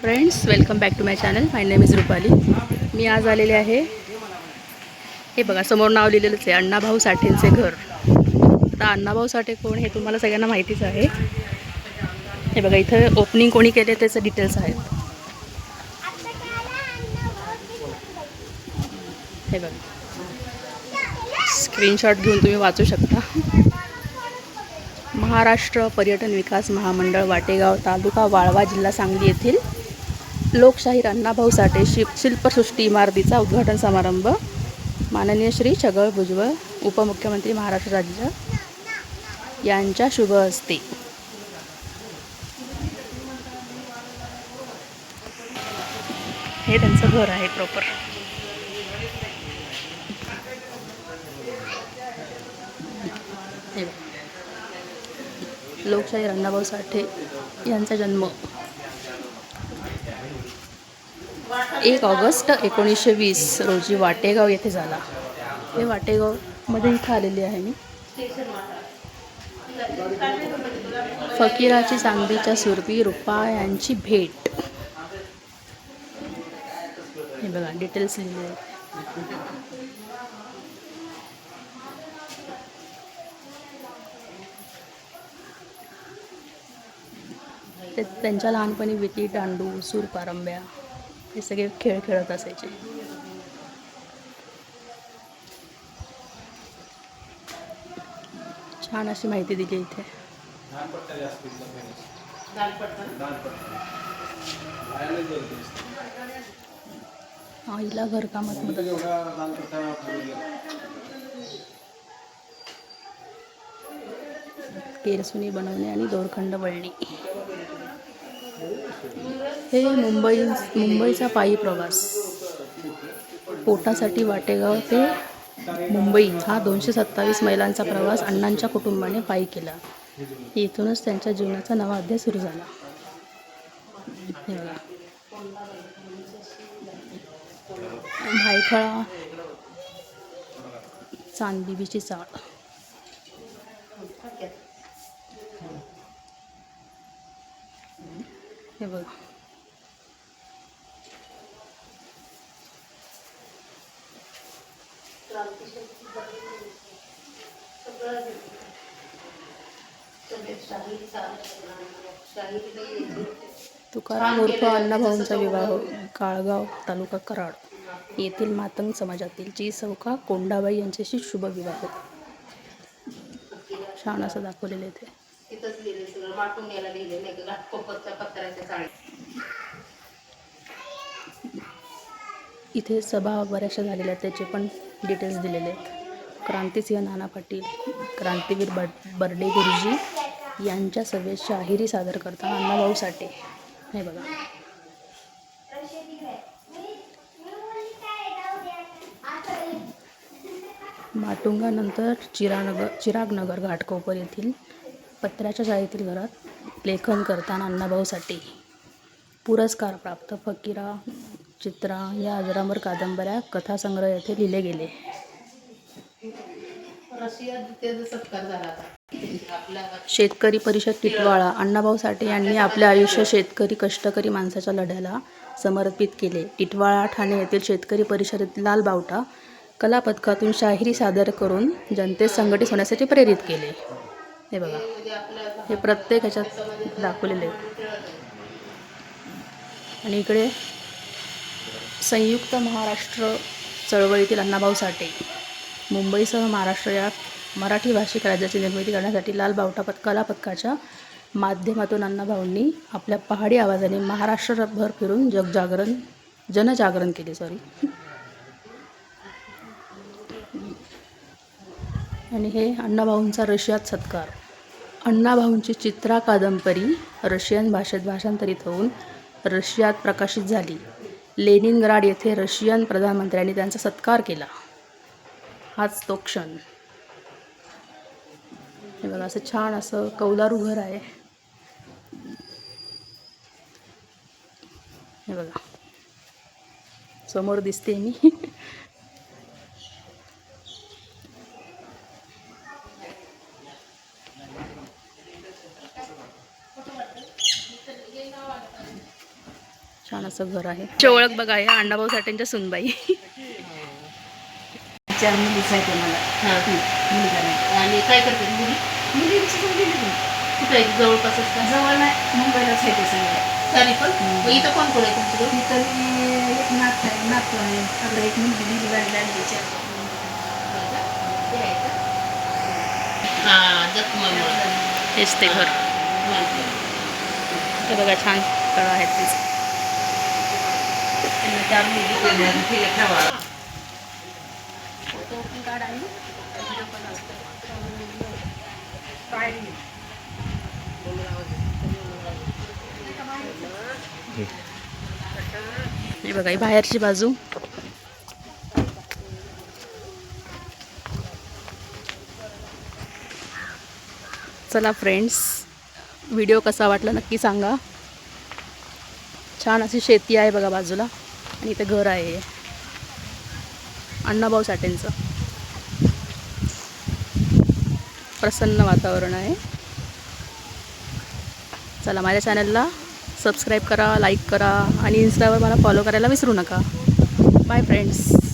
Friends welcome back to my channel my name is Rupali मी आज आलेले आहे हे बघा समोर नाव लिहिलेलंच आहे अण्णाभाऊ साठेंचे घर. आता अण्णाभाऊ साठे कोण हे तुम्हाला सगळ्यांना माहितीच आहे. हे बघा इथं ओपनिंग कोणी केले त्याचं डिटेल्स आहेत. हे बघा. स्क्रीनशॉट घेऊन तुम्ही वाचू शकता. महाराष्ट्र पर्यटन विकास महामंडळ वाटेगाव तालुका वाळवा जिल्हा सांगली येथील लोकशाहीर अण्णाभाऊ साठे शिप शिल्पसृष्टी इमारतीचा उद्घाटन समारंभ. माननीय श्री छगळ भुजबळ उपमुख्यमंत्री महाराष्ट्र राज्य यांच्या शुभ हस्ते. हे त्यांचं घर आहे प्रॉपर लोकशाही लोकशाहीर अण्णाभाऊ साठे यांचा जन्म एक ऑगस्ट एकोणीसशे वीस रोजी वाटेगाव येथे झाला. हे वाटेगावमध्ये इथं आलेली आहे मी. फकीराची सांगलीच्या सुरभी रुपा यांची भेट. हे बघा डिटेल्स लिहिले ते त्यांच्या लहानपणी विटी दांडू सूर पारंब्या हे सगळे खेळ खेळत असायचे. छान अशी माहिती दिली इथे. आईला घरकामात मदत केरसुनी बनवणे आणि दोरखंड वळणी. हे मुंबई मुंबईचा पायी प्रवास. पोटासाठी वाटेगाव ते मुंबई हा दोनशे सत्तावीस मैलांचा प्रवास अण्णांच्या कुटुंबाने पायी केला. इथूनच त्यांच्या जीवनाचा नवा अध्याय सुरू झाला. भायखळा चांदबिबीची चाळ. हे बघा. तुकाराम उर्फ अण्णाभाऊंचा विवाह काळगाव तालुका कराड येथील मातंग समाजातील जी चौका कोंडाबाई यांच्याशी शुभ विवाह छान असं दाखवलेलं ते तिथंच लिहिले सगळं वाटून यायला लिहिले नाही का घाटकोपरच्या पत्र्याच्या चाळीत इथे सभा बऱ्याचशा झालेल्या आहेत त्याचे पण डिटेल्स दिलेले आहेत. क्रांतिसिंह नाना पाटील क्रांतीवीर बड बर्डे गुरुजी यांच्या सभेत शाहिरी सादर करताना अण्णाभाऊ साठे. हे बघा. माटुंगानंतर चिरानगर चिरागनगर घाटकोपर येथील पत्र्याच्या शाळेतील घरात लेखन करताना अण्णाभाऊ साठे. पुरस्कार प्राप्त फकीरा चित्रा या अजरामर कादंबऱ्या कथासंग्रह येथे लिहिले गेले. शेतकरी परिषद टिटवाळा अण्णाभाऊ साठे यांनी आपले आयुष्य शेतकरी कष्टकरी माणसाच्या लढ्याला समर्पित केले. टिटवाळा ठाणे येथील शेतकरी परिषदेतील लाल बावटा कला पथकातून शाहिरी सादर करून जनतेत संघटित होण्यासाठी प्रेरित केले. हे बघा हे प्रत्येक ह्याच्यात दाखवलेले आहेत. आणि इकडे संयुक्त महाराष्ट्र चळवळीतील अण्णाभाऊ साठे. मुंबईसह महाराष्ट्र या मराठी भाषिक राज्याची निर्मिती करण्यासाठी लाल बावटा पथ कला पथकाच्या माध्यमातून अण्णाभाऊंनी आपल्या पहाडी आवाजाने महाराष्ट्रभर फिरून जगजागरण जनजागरण केले. सॉरी आणि हे अण्णाभाऊंचा रशियात सत्कार. अण्णाभाऊंची चित्रा कादंबरी रशियन भाषेत भाषांतरित होऊन रशियात प्रकाशित झाली. लेनिनग्राड येथे रशियन प्रधानमंत्र्यांनी त्यांचा सत्कार केला. हाच तो क्षण. हे बघा असं छान असं कौलारू घर आहे. हे बघा. समोर दिसते मी. छान असं घर आहे. ची ओळख बघा आहे अण्णाभाऊ साठेंच्या सुनबाई. चार मुलीच आहे मला हा. मुलगा नाही. आणि काय करते मुली. कुठे जवळपासच का जवळ नाही. मुंबईलाच आहे ते सगळे. पण? इथं कोण कोण आहे तुमच्याकडे इथं एक नात आहे. नातू आहे. आपलं एक मुलगी दिली हा हेच ते घर. हे. बघा छान तळ आहेत तेच चार मुली फोटो पण काढ आणि व्हिडिओ पण असतो हे बघा ही बाहेरची बाजू. चला फ्रेंड्स व्हिडिओ कसा वाटला नक्की सांगा. छान अशी शेती आहे बघा बाजूला. आणि इथं घर आहे. अण्णाभाऊ साठेंचं. प्रसन्न वातावरण आहे. चला माझ्या चॅनलला सबस्क्राईब करा लाईक करा आणि इन्स्टावर मला फॉलो करायला विसरू नका. Bye friends